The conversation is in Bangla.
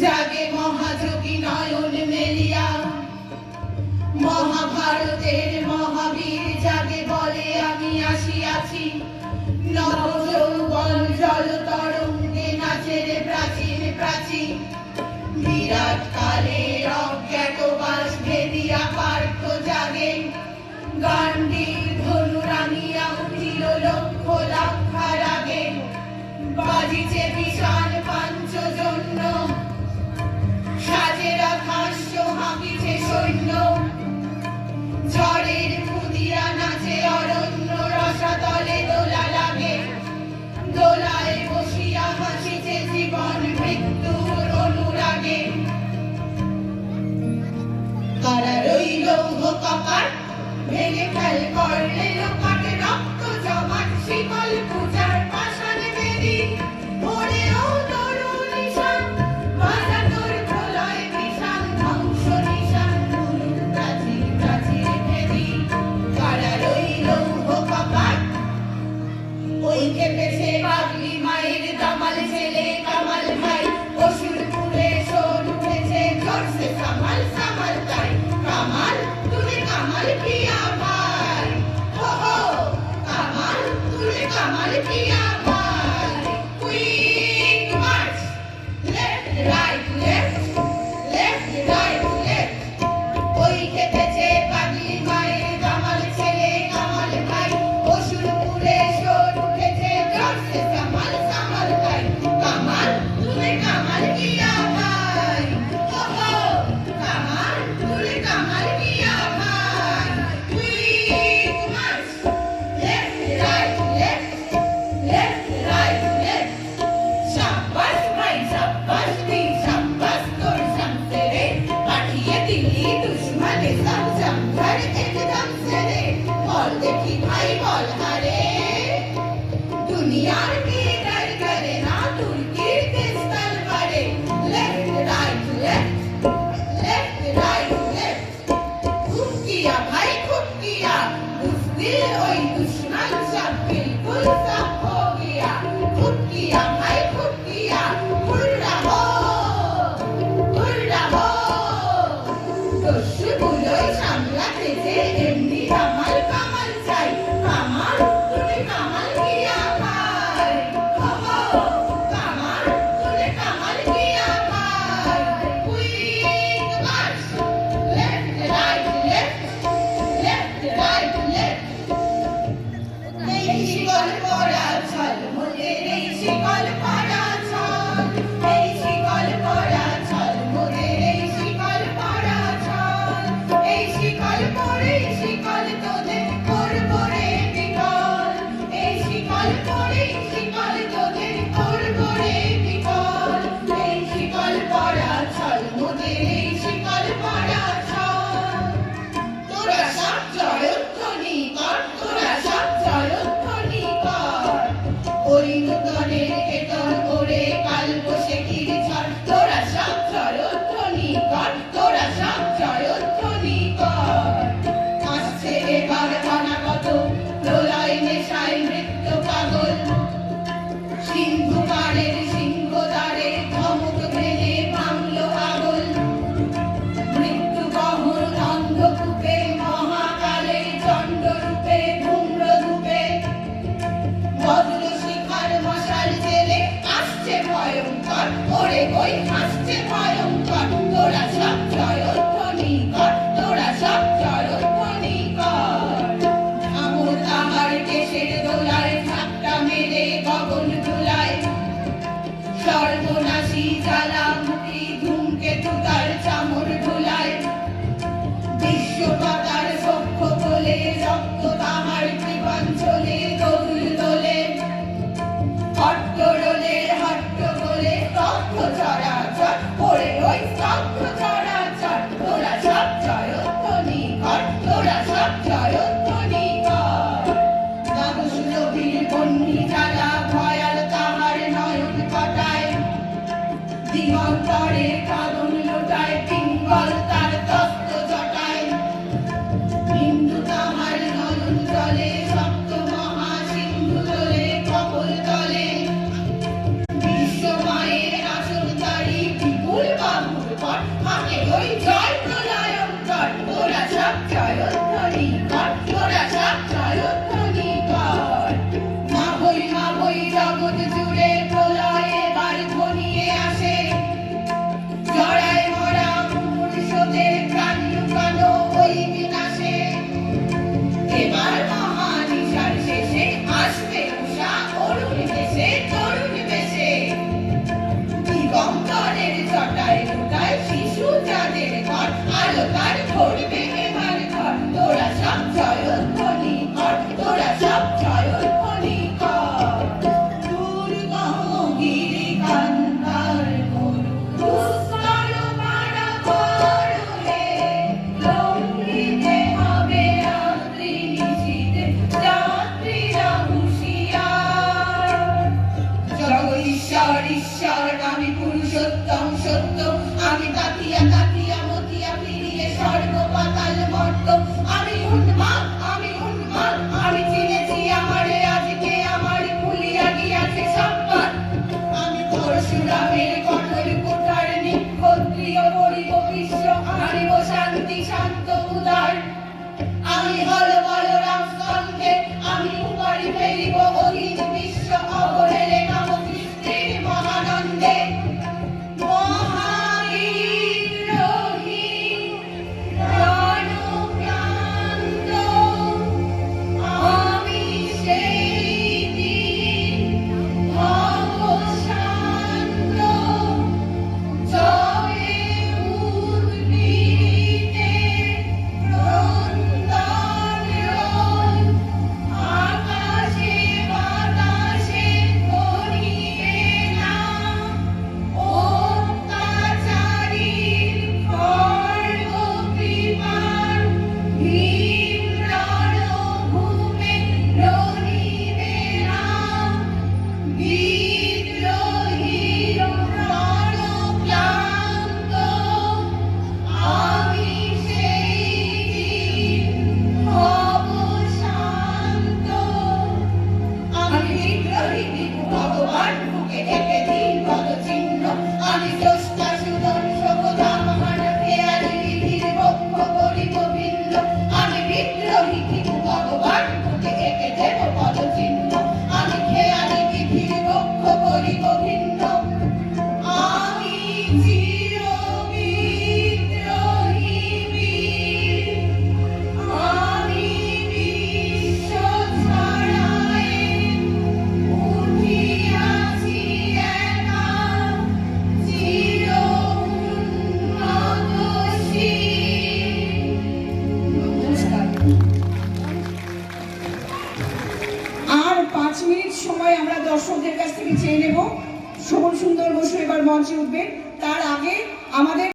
জাগে মহাযোগী নয়ন মেলিয়া। মহাভারতের মহাবীর জাগে বলে আমি আসিয়াছি। নবযৌবন জল তরঙ্গে নাচের প্রাচীন প্রাচীন বিরাট কালের অজ্ঞাত বাস ভেদিয়া পার্থ জাগে। গান্ডীর ধনু রাঙিয়া উঠিল লক্ষ লাক্ষার আগে বাজিছে বিশাল দোলায় বসিয়া হাসিছে জীবন মৃত্যুর অনুরাগে। কারা রইল কপার ভেঙে ফেল করলে লোক ঝড় দুনিয়ার Shibuya, I'm lucky in the Stop! good to do ঈশ্বর আমি পুরুষোত্তম সত্য আমি মঞ্চে উঠবেন। তার আগে আমাদের